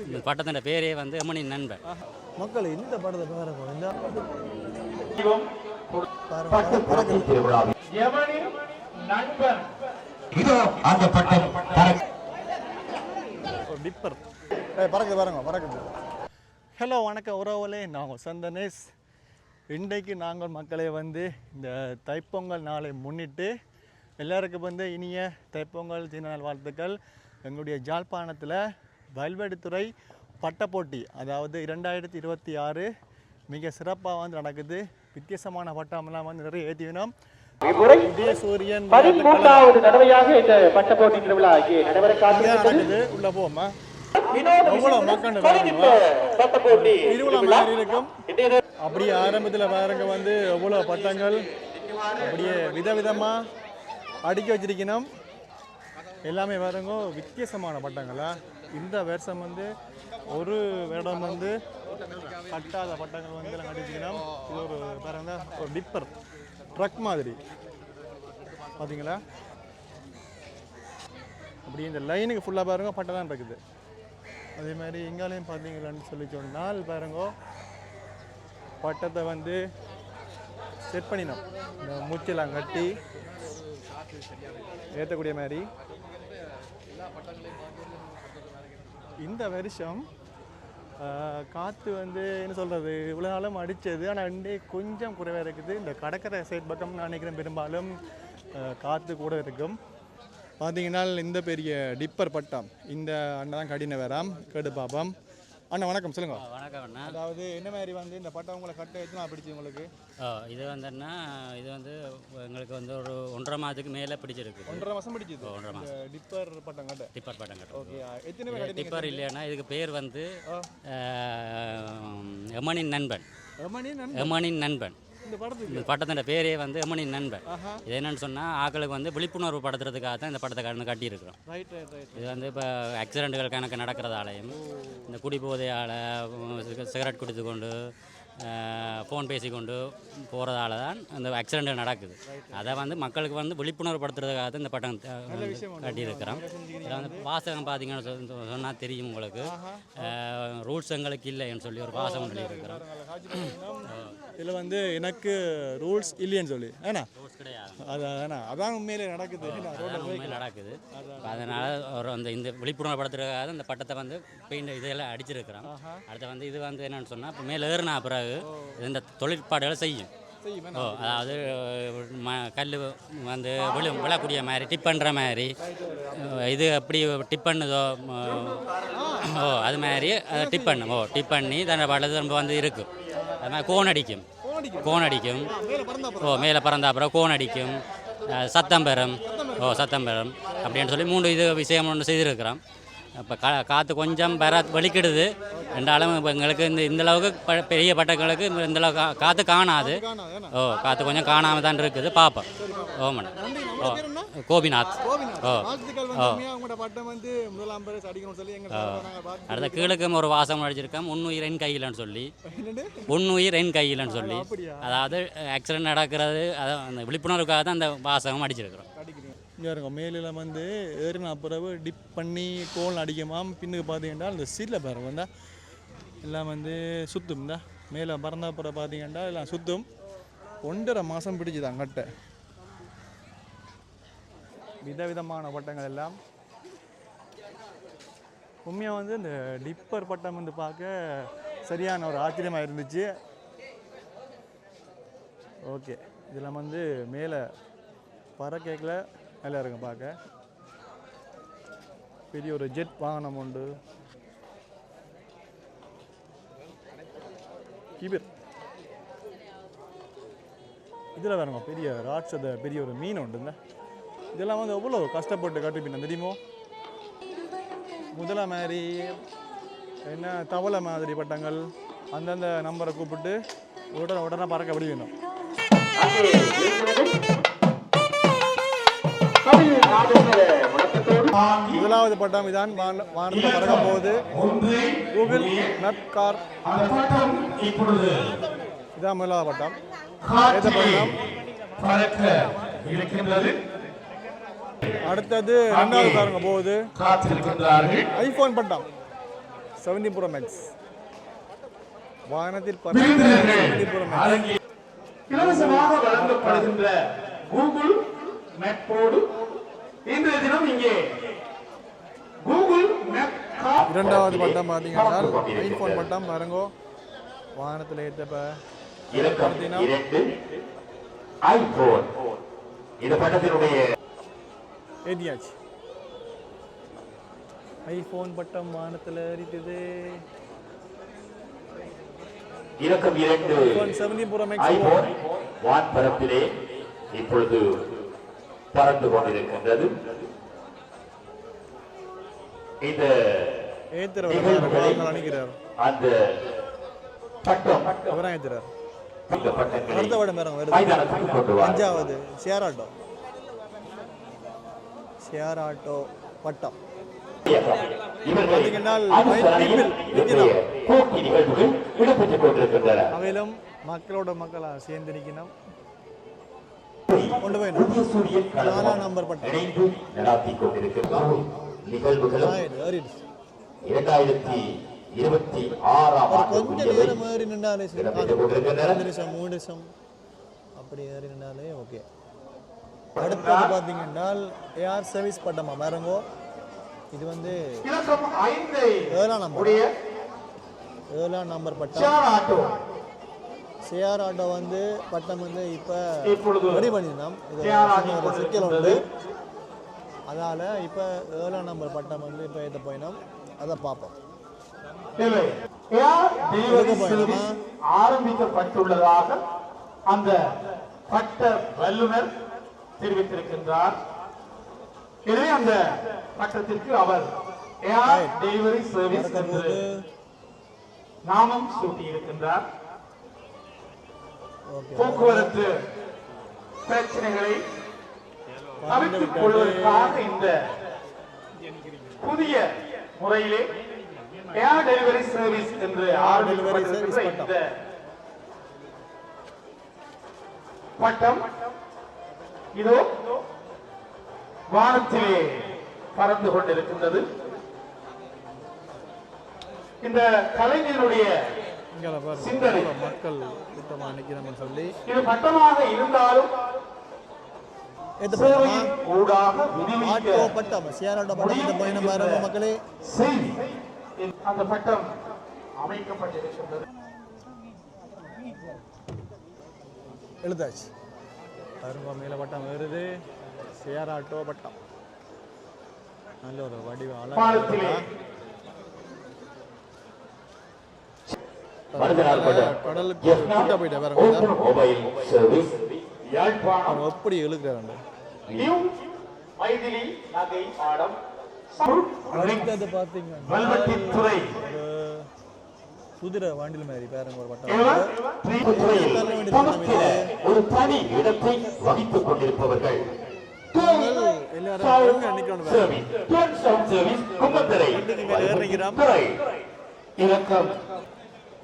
இந்த பட்டத்தின் பேரே வந்து அம்மனின் நண்பன் மக்கள் இந்த படத்தை பாருங்க ஹலோ வணக்கம் உறவுகளே. நாங்கள் சந்தனேஷ். இன்றைக்கு நாங்கள் மக்களே வந்து இந்த தைப்பொங்கல் நாளை முன்னிட்டு எல்லாருக்கும் வந்து இனிய தைப்பொங்கல் திருநாள் வாழ்த்துக்கள். எங்களுடைய ஜாழ்ப்பாணத்தில் வயல்வெளித்துறை பட்டப்போட்டி அதாவது இரண்டாயிரத்தி இருபத்தி ஆறு மிக சிறப்பாக வந்து நடக்குது. வித்தியாசமான பட்டமெல்லாம் வந்து நிறைய ஏற்றினோம் இதய சூரியன் பதிமூன்றாவது தடவையாக இந்த பட்ட போட்டி திருவிழா நடைபெற நடக்குது? உள்ள போமா அப்படியே ஆரம்பத்தில் பாருங்க வந்து எவ்வளோ பட்டங்கள். அப்படியே விதவிதமாக அடுக்கி வச்சிருக்கணும். எல்லாமே பாருங்க வித்தியாசமான பட்டங்களா? இந்த வருஷம் வந்து ஒரு வருடம் வந்து கட்டாத பட்டங்கள் வந்து எல்லாம் அடிச்சுக்கணும் இது ஒரு பாருங்க ஒரு டிப்பர் ட்ரக் மாதிரி. பார்த்தீங்களா அப்படி இந்த லைனுக்கு ஃபுல்லாக பாருங்க பட்டை தான் இருக்குது. அதே மாதிரி எங்காலையும் பார்த்தீங்களான்னு சொல்லி சொன்னால் பாருங்க பட்டத்தை வந்து செட் பண்ணினோம். இந்த மூச்செல்லாம் கட்டி ஏற்றக்கூடிய மாதிரி. இந்த வருஷம் காற்று வந்து என்ன சொல்கிறது இவ்வளோ நாளும் அடித்தது ஆனால் ரெண்டே கொஞ்சம் குறைவாக இருக்குது. இந்த கடற்கரை சைட் பக்கம் நான் நினைக்கிறேன் பெரும்பாலும் காற்று கூட இருக்கும். பார்த்தீங்கன்னா இந்த பெரிய டிப்பர் பட்டம் இந்த அண்ணன் தான் கடின வேறாம் கேட்டு பார்ப்போம் அண்ணா வணக்கம் சொல்லுங்க. வணக்கம் அண்ணா. அதாவது என்ன மாதிரி வந்து இந்த பட்டம் உங்களை கட்ட எத்தனை பிடிச்சி உங்களுக்கு? இது வந்துன்னா இது வந்து எங்களுக்கு வந்து ஒரு ஒன்றரை மாதத்துக்கு மேலே பிடிச்சிருக்கு. ஒன்றரை மாதம் பிடிச்சது ஒன்றரை இந்த டிப்பர் பட்டம் கட்ட? டிப்பர் பட்டம் கட்டும் ஓகே எத்தனை பேர் டிப்பர் இல்லையானா இதுக்கு பேர் வந்து எமனின் நண்பன். எமனி நன் எமனின் நண்பன். இந்த படத்துக்கு? இந்த பேரே வந்து எமனின் நண்பன் இது என்னன்னு சொன்னால் ஆக்களுக்கு வந்து விழிப்புணர்வு படுத்துறதுக்காக தான் இந்த படத்தை கண்டு கட்டியிருக்கிறோம். ரைட் ரைட் ரைட் இது வந்து இப்போ ஆக்சிடென்ட்டுகள் கணக்கு நடக்கிறதாலையும் இந்த குடிபோதையால் சிகரெட் குடித்து கொண்டு ஃபோன் பேசிக்கொண்டு போகிறதால தான் அந்த ஆக்சிடென்ட் நடக்குது. அதை வந்து மக்களுக்கு வந்து விழிப்புணர்வு படுத்துறதுக்காக தான் இந்த வந்து கட்டியிருக்கிறோம். இதில் வந்து வாசகம் பார்த்தீங்கன்னு சொன்னால் தெரியும் உங்களுக்கு. ரூல்ஸ் எங்களுக்கு இல்லைன்னு சொல்லி ஒரு வாசகம் எழுதியிருக்கிறோம் இதில் வந்து எனக்கு ரூல்ஸ் இல்லைன்னு சொல்லி. ஏன்னா? ரூல்ஸ் கிடையாது. அது ஏன்னா? அதான் உண்மையிலே நடக்குது. அதான் உண்மையில் நடக்குது. அதனால ஒரு அந்த இந்த விழிப்புணர்வு படுத்துறதுக்காக இந்த பட்டத்தை வந்து பெயிண்ட் இதெல்லாம் அடிச்சிருக்கிறோம். அடுத்து வந்து இது வந்து என்னன்னு சொன்னால் இப்போ மேலே ஏறினா பிறகு இந்த தொழிற்பாடுகளை செய்யும். ஓ அதாவது ம கல் வந்து விழு விழக்கூடிய மாதிரி டிப் பண்ணுற மாதிரி. இது எப்படி டிப் பண்ணுதோ ஓ அது மாதிரி அதை டிப் பண்ணும். ஓ டிப் பண்ணி தன்னை பாடல் திரும்ப வந்து இருக்கும் அது மாதிரி கோன் அடிக்கும். கோன் அடிக்கும். ஓ மேலே பறந்த அப்புறம் கோன் அடிக்கும். சத்தம் பெறும். ஓ சத்தம் பெறும். அப்படின்னு சொல்லி மூன்று இது விஷயம் ஒன்று செய்திருக்கிறோம் இப்போ கா காற்று கொஞ்சம் பெற வெளிக்கிடுது ரெண்டாலும் இப்போ எங்களுக்கு இந்த இந்த அளவுக்கு ப- பெரிய பட்டங்களுக்கு இந்த இந்த அளவுக்கு கா- காற்று காணாது. ஓ காற்று கொஞ்சம் காணாமல் தான் இருக்குது. பார்ப்போம் ஓ மேடம் ஓ கோபிநாத். ஓ பார்த்து அடுத்த கீழுக்கும் ஒரு வாசம் அடிச்சிருக்கோம் உன்னுயிர் என் கையிலன்னு சொல்லி. உன்னுயிர் என் கையிலன்னு சொல்லி. அதாவது ஆக்சிடென்ட் நடக்கிறது அதான் அந்த விழிப்புணர்வுக்காக தான் அந்த வாசகம் அடிச்சிருக்கிறோம். இங்கே இருக்கும் மேலில் வந்து ஏறின பிறகு டிப் பண்ணி கோல் அடிக்குமாம். பின்னுக்கு பார்த்தீங்கன்னா இந்த சீட்டில் பாருங்க வந்தா எல்லாம் வந்து சுத்தும். இந்த மேலே பறந்த பிறகு பார்த்தீங்கன்னா எல்லாம் சுத்தும். ஒன்றரை மாதம் பிடிச்சுது அங்கட்ட. விதவிதமான பட்டங்கள் எல்லாம். உண்மையாக வந்து இந்த டிப்பர் பட்டம் வந்து பார்க்க சரியான ஒரு ஆச்சரியமாக இருந்துச்சு. ஓகே இதெல்லாம் வந்து மேலே பறக்கைக்கில் நல்லா இருக்கும் பார்க்க. பெரிய ஒரு ஜெட் வாகனம் உண்டு. கிபிர் இதில் வேணுமா பெரிய ராட்சத பெரிய ஒரு மீன் உண்டுங்க இதெல்லாம் வந்து எவ்வளோ கஷ்டப்பட்டு கட்டுப்பின தெரியுமோ? முதலை மாதிரி என்ன தவளை மாதிரி பட்டங்கள் அந்தந்த நம்பரை கூப்பிட்டு உடனே உடனே பறக்க விட முதலாவது பட்டம் இதான். வானத்தில் பறக்க போகுது. Google map car. அந்த இதான் முதலாவது பட்டம். அடுத்தது ரெண்டாவது பாருங்க போகுது. ஐபோன் பட்டம். செவன்டி ப்ரோ மேக்ஸ் வாகனத்தில் இலவசமாக வழங்கப்படுகின்ற கூகுள் மேப்போடு இன்றைய தினம் இங்கே கூகுள் இரண்டாவது பட்டம் பார்த்தீங்கன்னா. ஐஃபோன் பட்டம். பாருங்கோ. வாகனத்தில் ஏற்றப்ப இலக்கம் இரண்டு. ஐபோன் பட்டம் வாகனத்தில் ஏறிட்டுது. இலக்கம் இரண்டு. ஐஃபோன் செவன்டி மேக்ஸ் ஐபோன் வான்பரப்பிலே இப்பொழுது பறந்து கொண்டிருக்கின்றது. இந்த அந்த பட்டம் அஞ்சாவது ஷேர் ஆட்டோ பட்டம். இவர்கள் பார்த்தீங்கன்னா அனுசரணையில் people கொண்டு போயிடும் நாலாம் நம்பர் பட்டம் நடாத்தி கொண்டிருக்கின்ற நிகழ்வுகளும் இரண்டாயிரத்தி இருபத்தி ஆறாம் ஒரு ஆண்டு கொஞ்ச முடியவை நேரம் ஏறி நின்றாலே சரி. ரெண்டு நிமிஷம் மூணு நிமிஷம். அப்படி ஏறி நின்றாலே ஓகே. அடுத்தது பார்த்தீங்கன்னா ஏஆர் சர்வீஸ் பட்டமா? பாருங்கோ இது வந்து ஏழாம் நம்பர். ஏழாம் நம்பர் பட்டம். சிஆர் ஆட்டோ வந்து பட்டம் வந்து இப்போ ரெடி பண்ணியிருந்தோம். இது ஒரு சிக்கல். உண்டு. அதால் இப்போ ஏழாம் நம்பர் பட்டம் வந்து இப்போ ஏற்ற போயினோம். அதை பார்ப்போம் ஆரம்பிக்கப்பட்டுள்ளதாக அந்த பட்ட வல்லுனர் தெரிவித்திருக்கின்றார். எனவே அந்த பட்டத்திற்கு அவர் ஏர் டெலிவரி சர்வீஸ் என்று நாமம் சூட்டியிருக்கின்றார். போக்குவரத்து பிரச்சனைகளை தவிர்த்துக் கொள்வதற்காக இந்த புதிய முறையிலே ஏர் டெலிவரி சர்வீஸ் என்று ஆரம்பிக்கப்பட்டிருக்கின்ற service இந்த பட்டம் இதோ வானத்திலே பறந்து கொண்டிருக்கின்றது. இந்த கலைஞருடைய இங்கே பாருங்க மக்கள் கூட்டமாக நிற்கிறோம்னு சொல்லி. இது பட்டமாக இருந்தாலும் பட்டம்? போயினோம் பாருங்க மக்களே. செய்தி அந்த பட்டம் அமைக்கப்பட்டிருக்கின்றது. எழுதாச்சு. பாருங்க மேலே பட்டம் வருது சிஆர் ஆட்டோ பட்டம். நல்ல ஒரு வடிவம் பாலத்திலே எப்படி மாடம் அடுத்தது பார்த்தீங்கன்னா குதிரை வாண்டில் மாதிரி பாருங்க ஒரு பட்டம் வகித்துக் கொண்டிருப்பவர்கள். எல்லாரும் எங்க நிக்கணும்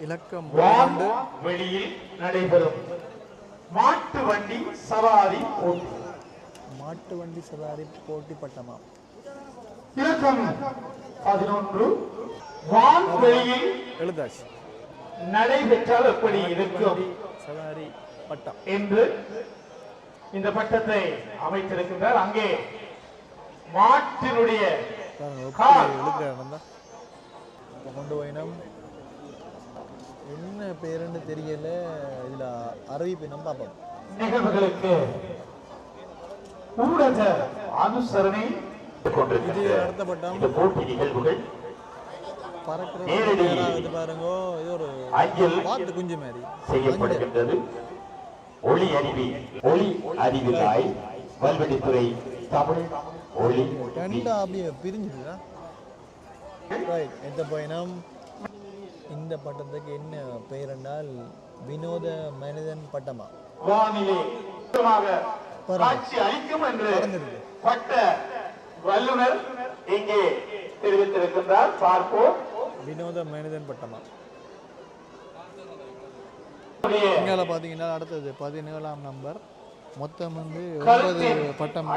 இலக்கம் வெளியில் நடைபெறும். மாட்டு வண்டி சவாரி போட்டி. மாட்டு வண்டி சவாரி போட்டி பட்டமா இலக்கம் பதினொன்று. வான் வெளியில் எழுதாச்சு. நடைபெற்றால் எப்படி இருக்கும் சவாரி பட்டம். என்று இந்த பட்டத்தை அமைத்திருக்கின்றார். அங்கே மாட்டினுடைய கொண்டு போயினோம். என்ன பேருன்னு தெரியல. இதுல அறிவிப்பு நம்ம பார்ப்போம். நிகழ்வுகளுக்கு ஊடக அனுசரணை இது இந்த போட்டி நிகழ்வுகள் பறக்கிற பாருங்க இது ஒரு அஞ்சல் பாத்து குஞ்சு மாதிரி. செய்யப்படுகின்றது. ஒளி அறிவி ஒளி அறிவிலாய் வல்வெட்டித்துறை தமிழ் ஒளி ரெண்டா அப்படியே பிரிஞ்சுதுதா ரைட் எந்த பயணம் இந்த பட்டத்துக்கு என்ன பெயர் என்றால் வினோத மனிதன் பட்டமா? பட்ட வல்லுனர் இங்கே தெரிவித்திருக்கின்றார். பார்ப்போம். வினோத மனிதன் பட்டமா? இங்கால பார்த்தீங்கன்னா அடுத்தது பதினேழாம் நம்பர். மொத்தம் வந்து ஒன்பது பட்டம்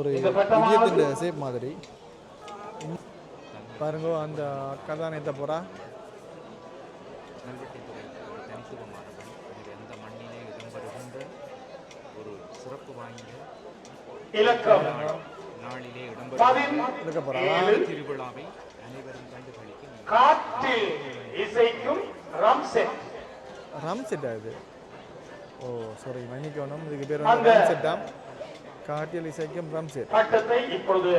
ஒரு ஷேப் மாதிரி. பாருங்க அந்த அக்கா தான் ஏற்ற போகிறா தனித்துவமானது எந்த மண்ணிலே இடம்பெறுகின்ற ஒரு சிறப்பு வாய்ந்த இலக்கம் நாளிலே இடம்பெறும் திருவிழாவை அனைவரும் கண்டுகளிக்க நீங்கள் காற்றில் இசைக்கும் ரம்செட் ரம் செட்டா இது? ஓ சாரி மன்னிக்கணும். இதுக்கு பேர் அந்த- வந்து ரம் காட்டியல் இசைக்கும் ரம் செட் இப்பொழுது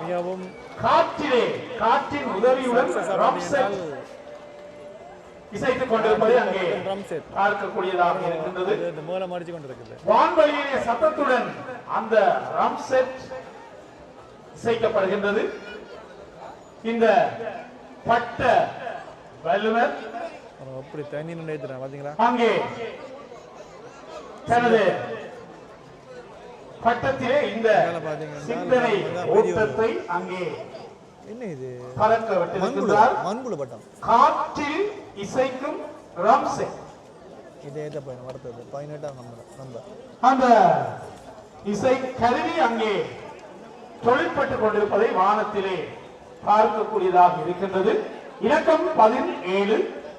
மிகவும் காற்றிலே காற்றின் உதவியுடன் இசைத்துக் கொண்டிருப்பதை அங்கே பார்க்கக்கூடியதாக இருக்கின்றது. மூலம் அடிச்சு வான்வழியிலே சத்தத்துடன் அந்த ரம்செட் இசைக்கப்படுகின்றது. இந்த பட்ட வல்லுநர் அப்படி தண்ணி நினைத்துறேன் பார்த்தீங்களா அங்கே தனது பட்டத்திலே இந்த சிந்தனை ஓட்டத்தை அங்கே என்ன இது பறக்க மண்புழு விட்டிருக்கின்றார் மண்புழு பட்டம். காற்றில் இசைக்கும் ரம்செட் இது ஏற்ற பையன் வரத்தது. பதினெட்டாம் நம்பர் நம்பர். அந்த இசை கருவி அங்கே தொழிற்பட்டுக் கொண்டிருப்பதை வானத்திலே பார்க்கக்கூடியதாக இருக்கின்றது. இலக்கம் பதினேழு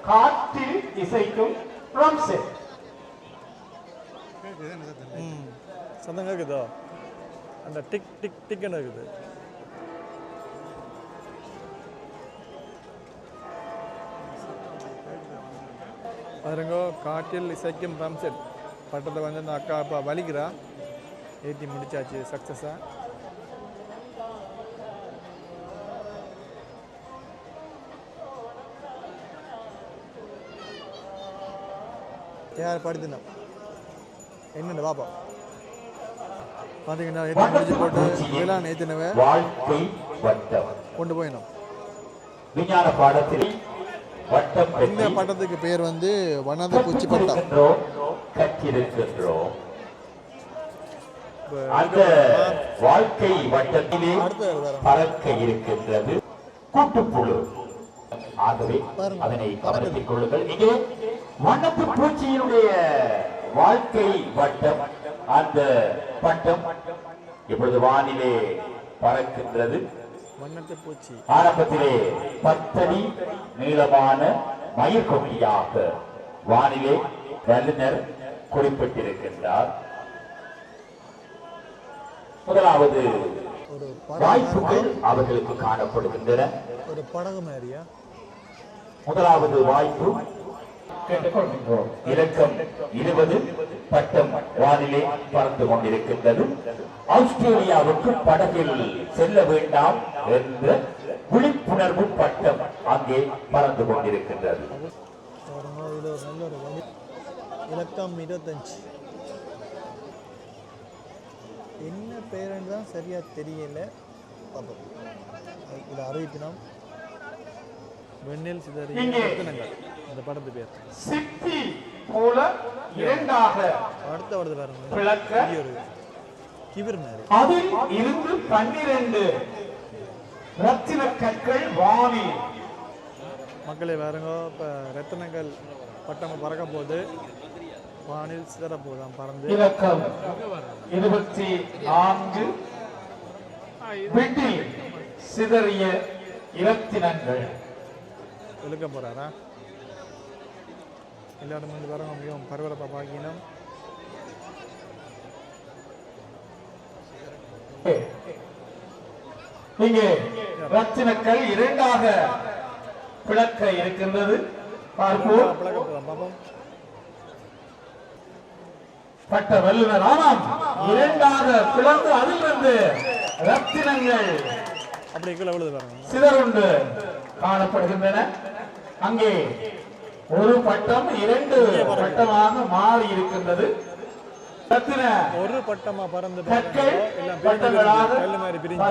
காற்றில் இசைக்கும் ட்ரம்செட் ம் கேட்குதோ அந்த டிக் டிக் டிக்னு இருக்குது? பாருங்க காட்டில் இசைக்கும் ட்ரம் செட் பட்டத்தை வந்து அந்த அக்கா இப்போ வலிக்கிறா. ஏற்றி முடிச்சாச்சு சக்ஸஸாக யார் படுத்தினோம் என்னென்ன பாப்பா? பார்த்தீங்கன்னா முடிச்சு போட்டு வேளாண் வட்டம். கொண்டு போயினோம். விஞ்ஞான பாடத்தில் இந்த பட்டத்துக்கு பேர் வந்து வனத பூச்சி பட்டம். அந்த வாழ்க்கை வட்டத்திலே பறக்க இருக்கின்றது கூட்டுப்புழு. ஆகவே அதனை கவனத்தில் கொள்ளுங்கள். இங்கே வண்ணத்து பூச்சியினுடைய வாழ்க்கை வட்டம். அந்த பட்டம் இப்பொழுது வானிலே பறக்கின்றது. ஆரம்பத்திலே பத்தடி நீளமான மயிர்கொட்டியாக வானிலே வல்லுநர் குறிப்பிட்டிருக்கின்றார். முதலாவது வாய்ப்புகள் அவர்களுக்கு காணப்படுகின்றன. ஒரு படகு மாதிரியா முதலாவது வாய்ப்பு கேட்டுக்கொள்கின்றோம். இலக்கம் இருபது. பட்டம் வானிலே பறந்து கொண்டிருக்கின்றது. ஆஸ்திரேலியாவுக்கு படகில் செல்ல வேண்டாம் என்ற விழிப்புணர்வு பட்டம் அங்கே பறந்து கொண்டிருக்கின்றது. இலக்கம் இருபத்தஞ்சு. என்ன பேருன்னு தான் சரியாக தெரியல. பார்ப்போம். இதை அறிவிப்பினோம் வெண்ணில் சிதறி. ரத்தினங்கள். இந்த படத்து பேர் போல இரண்டாக அடுத்த வருது பாருங்க. பிளக்க அதில் இருந்து பன்னிரண்டு. ரத்தின கற்கள் வானில் மக்களே பாருங்க இப்போ ரத்தினங்கள் பட்டம் பறக்க போகுது வானில் சிதற போகுதாம் பறந்து. இலக்கம் இருபத்தி நான்கு. வீட்டில் சிதறிய இரத்தினங்கள். இழுக்க போகிறாரா எல்லாரும் வந்து பாருங்க மிகவும் பரபரப்பாக பார்க்கணும் இங்கே ரத்தினக்கள் இரண்டாக பிளக்க இருக்கின்றது. பார்ப்போம். பட்ட வல்லுநர் ஆமாம் இரண்டாக பிளந்து அதிலிருந்து ரத்தினங்கள் சிதறுண்டு காணப்படுகின்றன. அங்கே ஒரு பட்டம் இரண்டு பட்டமாக மாறி இருக்கின்றது. ஒரு பட்டமா பறந்து எல்லாம் மாதிரி பிரிஞ்சு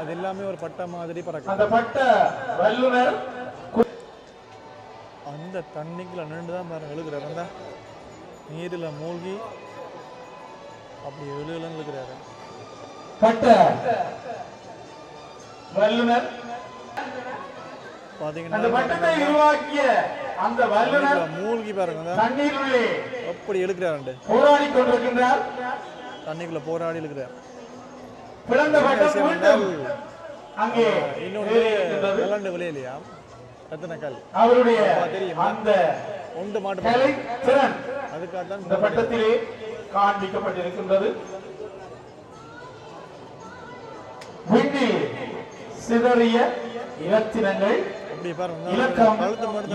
அது ஒரு பட்டம் மாதிரி பறக்கும். அந்த பட்ட வல்லுநர் கு- அந்த தண்ணிக்குள்ள நின்று தான் பாருங்க இழுக்கிறாரு அந்த நீரில் மூழ்கி அப்படி பட்ட வல்லுநர் பார்த்தீங்கன்னா அந்த பட்டத்தை உருவாக்கிய அந்த வல்லுநர் மூழ்கி பாருங்க தண்ணீருள்ளே அப்படி இழுக்கிறாருண்டு. போராடி கொண்டிருக்கின்றார். தண்ணிக்குள்ள போராடி இழுக்கிறார். பிளந்த பட்டம் மீண்டும் அங்கே இன்னொன்று. விளாண்டு விளையலையா? எத்தனை கல். அவருடைய தெரியுமா? அந்த ஒன்று மாட்டு கலை திறன் அதுக்காக இந்த தான் பட்டத்திலே காண்பிக்கப்பட்டிருக்கின்றது. விண்ணில் சிதறிய இலத்தினங்கள் அப்படி பாருங்க. இலக்கம் கழுத்து மட்டும்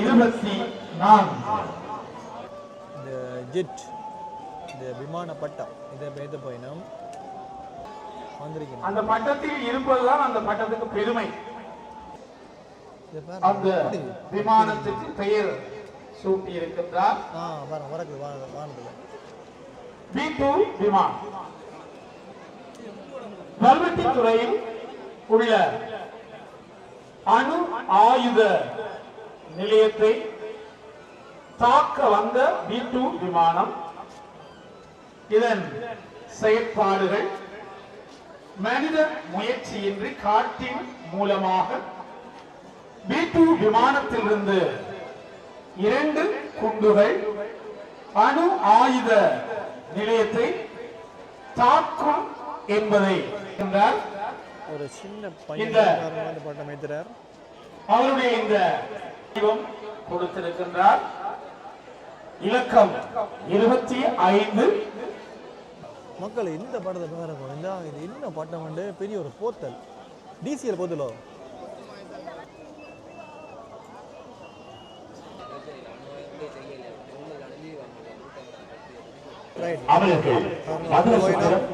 இந்த ஜெட் இந்த விமான பட்டம் இதை பேத்த போயினோம். வந்திருக்கணும் அந்த பட்டத்தில் இருப்பதுதான் அந்த பட்டத்துக்கு பெருமை. அந்த விமானத்துக்கு பெயர் சூட்டி இருக்கின்றார் ஆ விமானம். கல்வெட்டி துறையில் உள்ள அணு ஆயுத நிலையத்தை தாக்க வந்த பி டூ விமானம் இதன் செயற்பாடுகள் மனித முயற்சியின்றி காட்டின் மூலமாக பி டூ விமானத்திலிருந்து இரண்டு குண்டுகள் அணு ஆயுத நிலையத்தை தாக்கும் என்பதை என்றால் ஒரு சின்ன பையன் இந்த பட்டம் வைத்திறார் அவருடைய இந்த கொடுத்திருக்கின்றார். இலக்கம் இருபத்தி ஐந்து. மக்கள் இந்த படத்தை இந்த இது என்ன பட்டம் வந்து பெரிய ஒரு போத்தல் டிசிஎல் போத்தலோ அவர்கள் மதுரசுந்தரம்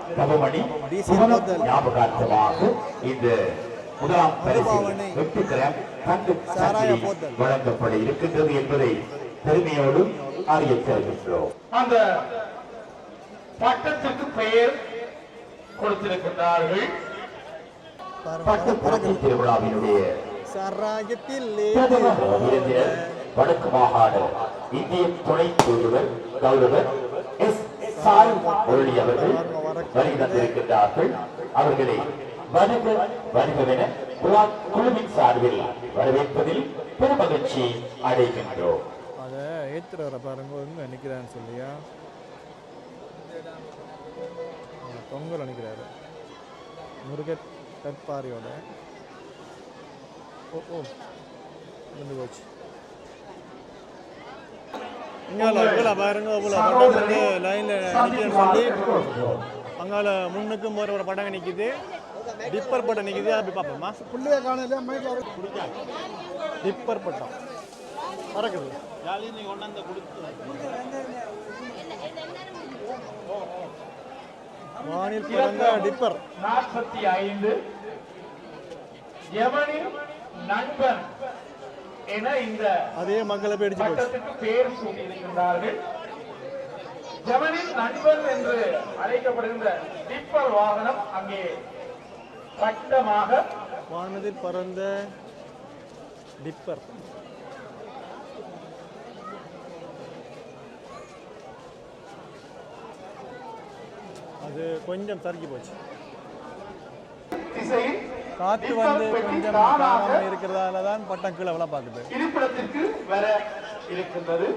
புவனம் ஞாபகார்த்தமாக இந்த முதலாம் பரிசில் எட்டு கிராம் தங்க சாராய சங்கிலி போத்தல். வழங்கப்பட இருக்கின்றது என்பதை பெருமையோடு அறியத் தருகின்றோம் அந்த பட்டத்துக்கு பெயர் கொடுத்திருக்கின்றார்கள். பாருங்க பட்டு போட்டி திருவிழாவினுடைய வடக்கு மாகாண இந்திய துணை தூதுவர் கௌரவர் சாய் முரளி அவர்கள் வருகை தந்திருக்கின்றார்கள் அவர்களை வருக வருகவென குழுவின் சார்பில் வரவேற்பதில் பெருமகிழ்ச்சி அடைகின்றோம். அதை பாருங்க எங்க சொல்லியா? ஆ, தொங்கல் நிற்கிறாரு முருகத் கற்பாரியோட ஓ ஓ போச்சு. இங்கால இவ்வளோ பாருங்க இவ்வளோ படம் வந்து லைனில் நிற்கிறேன்னு சொல்லி அங்கால முன்னுக்கும் ஒரு ஒரு படம் நிற்கிது டிப்பர் பட்டம் நிற்கிது அப்படி பார்ப்போமா பிள்ளைய காணல டிப்பர் பட்டம் பறக்குது வானில் பிறந்த டிப்பர் நாற்பத்தி ஐந்து. எவனின் நண்பன்? என இந்த அதே போச்சு. பட்டத்துக்கு சூட்டியிருக்கின்றார்கள். ஜமனின் நண்பன் என்று அழைக்கப்படுகின்ற டிப்பர் வாகனம் அங்கே பட்டமாக வானதில் பறந்த டிப்பர். அது கொஞ்சம் சறுக்கி போச்சு. திசையில் காற்று வந்து கொஞ்சம் தானாக காணாம இருக்கிறதால தான் பட்டம் கீழே விழ பார்க்குது இருப்பிடத்திற்கு வர இருக்கின்றது.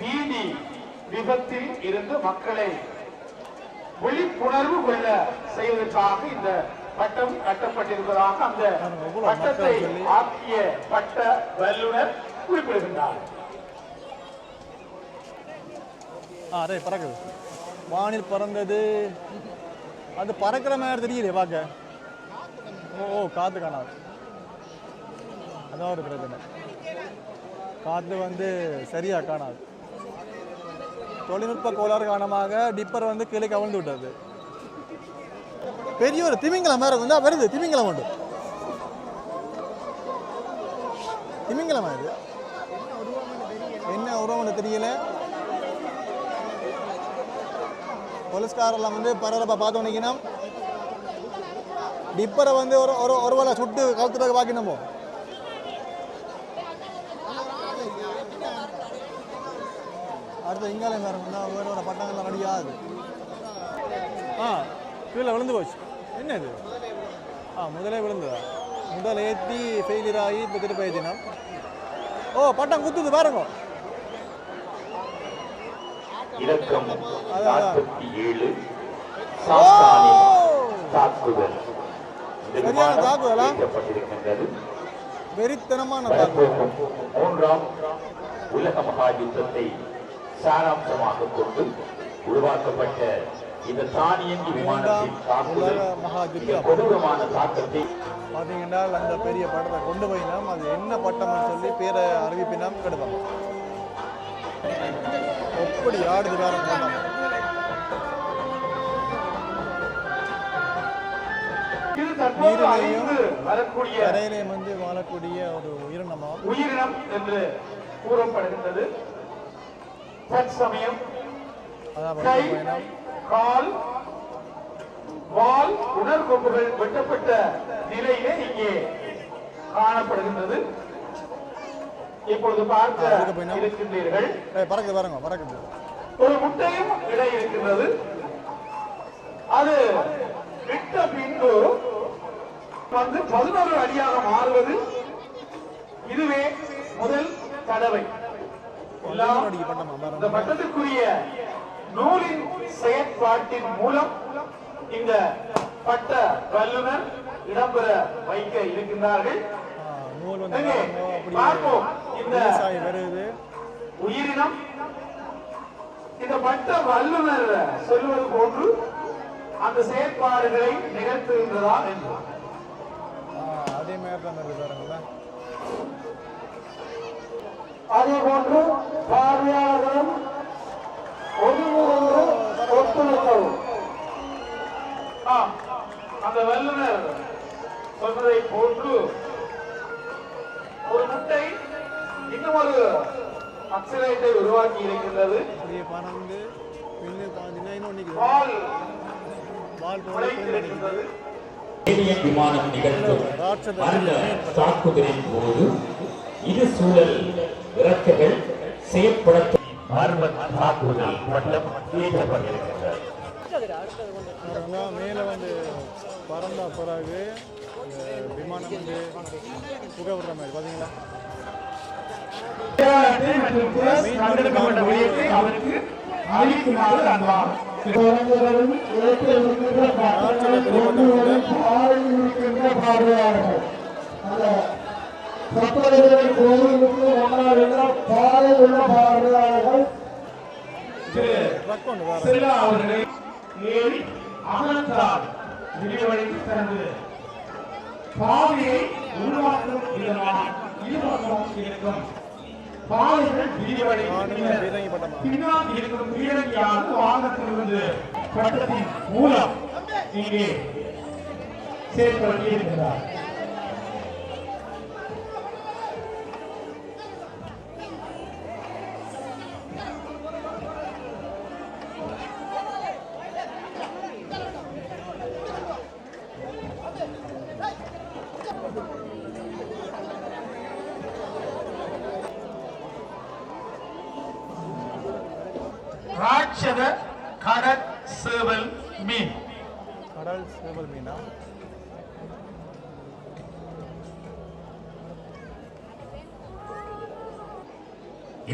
வீதி விபத்தில் இருந்து மக்களை விழிப்புணர்வு கொள்ள செய்வதற்காக இந்த பட்டம் கட்டப்பட்டிருப்பதாக அந்த பட்டத்தை. ஆக்கிய பட்ட வல்லுனர் குறிப்பிடுகின்றார். அதே பறக்குது. வானில் பறந்தது. அது பறக்கிற மாதிரி தெரியலையே பார்க்க. ஓ ஓ காற்று காணாது அதான் ஒரு பிரச்சனை. காற்று வந்து சரியா காணாது. தொழில்நுட்ப கோளாறு காரணமாக டிப்பர் வந்து கீழே கவிழ்ந்து விட்டது. பெரிய ஒரு திமிங்கலம் வேறு வந்து வருது. திமிங்கலம் உண்டு. திமிங்கலம் இது? என்ன உருவம் தெரியல. போலீஸ்காரெல்லாம் வந்து பரபரப்பாக பார்த்து நினைக்கணும் டிப்பரை வந்து ஒரு ஒரு ஒரு வேளை சுட்டு கவுத்துறதுக்கு பார்க்கணுமோ அடுத்து இங்காலே வேறு வேறு வேறு பட்டங்கள்லாம் ரெடியாது ஆ கீழே விழுந்து போச்சு. என்ன இது ஆ முதலே விழுந்ததா? முதல் ஏற்றி ஃபெயிலியர் ஆகி இப்போ திருப்பி ஏற்றினோம் ஓ பட்டம் குத்துது பாருங்க. இலக்கம். நாற்பத்தி ஏழு. தாக்குதல். சரியான தாக்குதலா? வெறித்தனமான வரப்போகும் மூன்றாம் உலக மகா யுத்தத்தை சாராம்சமாக கொண்டு உருவாக்கப்பட்ட இந்த தானியங்கி விமானத்தின் தாக்குதல். கொடூரமான தாக்கத்தை பார்த்தீங்கன்னா அந்த பெரிய படத்தை கொண்டு போயினோம். அது என்ன பட்டம்னு சொல்லி பேரை அறிவிப்பினோம். கெடுதோம் எப்படி ஆடுது வேற நீரிலேயும் அழிந்து வரக்கூடிய கரையிலே வந்து வாழக்கூடிய ஒரு உயிரினமாம் உயிரினம் என்று கூறப்படுகின்றது. தற்சமயம் கால் வால் உணர்கொம்புகள் வெட்டப்பட்ட நிலையிலே இங்கே காணப்படுகின்றது. இப்பொழுது பார்க்க. இருக்கின்றீர்கள். ஏய், பறக்குது பாருங்க பறக்குது. ஒரு முட்டையும் இடை இருக்கின்றது. அது விட்ட பின்பு வந்து பதினோரு அடியாக மாறுவது இதுவே முதல் தடவை. இந்த பட்டத்துக்குரிய நூலின் செயற்பாட்டின் மூலம் இந்த பட்ட வல்லுனர் இடம்பெற வைக்க இருக்கின்றார்கள். பார்ப்போம் இந்த உயிரினம். இந்த பட்ட வல்லுநர் சொல்வது போன்று அந்த செயற்பாடுகளை நிகழ்த்துகின்றதா என்று. அதே மாதிரி தான் இருக்கு பாருங்களா அதே போன்று பார்வையாளர்களும் ஒதுங்குவது ஒத்துழைக்கவும் அந்த வல்லுநர் சொன்னதை போன்று ஒரு முட்டை இன்னும் ஒரு அக்சலேட்டை உருவாக்கி இருக்கின்றது அப்படியே பறந்து பால் பால் போல முளைத்திருக்கின்றது விமானம் நிகழ்த்தும் மரண தாக்குதலின் போது இரு சூழல் இறக்கைகள் தாக்குதல் பாருங்க மேலே வந்து பறந்த பிறகு விமானம் வந்து புகை விடுற மாதிரி பார்த்தீங்களா? கண்டெடுக்கப்பட்ட விடயத்தை அவருக்கு அறிவிக்குமாறு அன்பார் ட்ரக் ஒன்று வேறு செல்லா அவர்களை ஏறி அகலத்தால் விரிவடைந்து தனது பாதையை உருவாக்கும் விதமாக இருபக்கம் இருக்கும். பாதைகள் விரிவடைந்து பீரங்கி பட்டமா பின்னால் இருக்கும் பீரங்கியானது வாகனத்திலிருந்து பட்டத்தின் மூலம் இங்கே செயல்படுத்தி இருக்கிறார்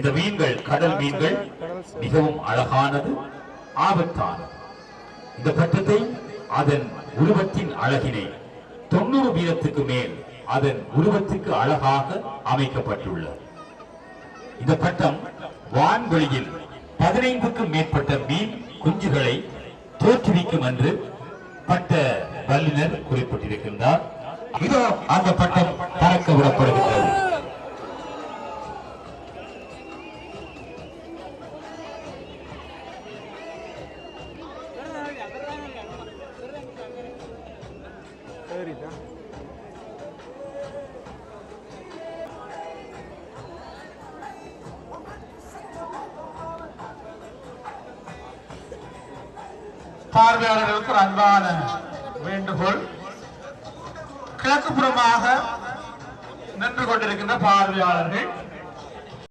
இந்த மீன்கள் கடல் மீன்கள் மிகவும் அழகானது ஆபத்தானது. இந்த பட்டத்தை அதன் உருவத்தின் அழகினை தொண்ணூறு வீதத்துக்கு மேல் அதன் உருவத்துக்கு அழகாக அமைக்கப்பட்டுள்ளது. இந்த பட்டம் வான்வெளியில் பதினைந்துக்கும் மேற்பட்ட மீன் குஞ்சுகளை தோற்றுவிக்கும் என்று பட்ட வல்லுநர் குறிப்பிட்டிருக்கின்றார். இதோ அந்த பட்டம் பறக்க விடப்படுகின்றது. கிழக்கு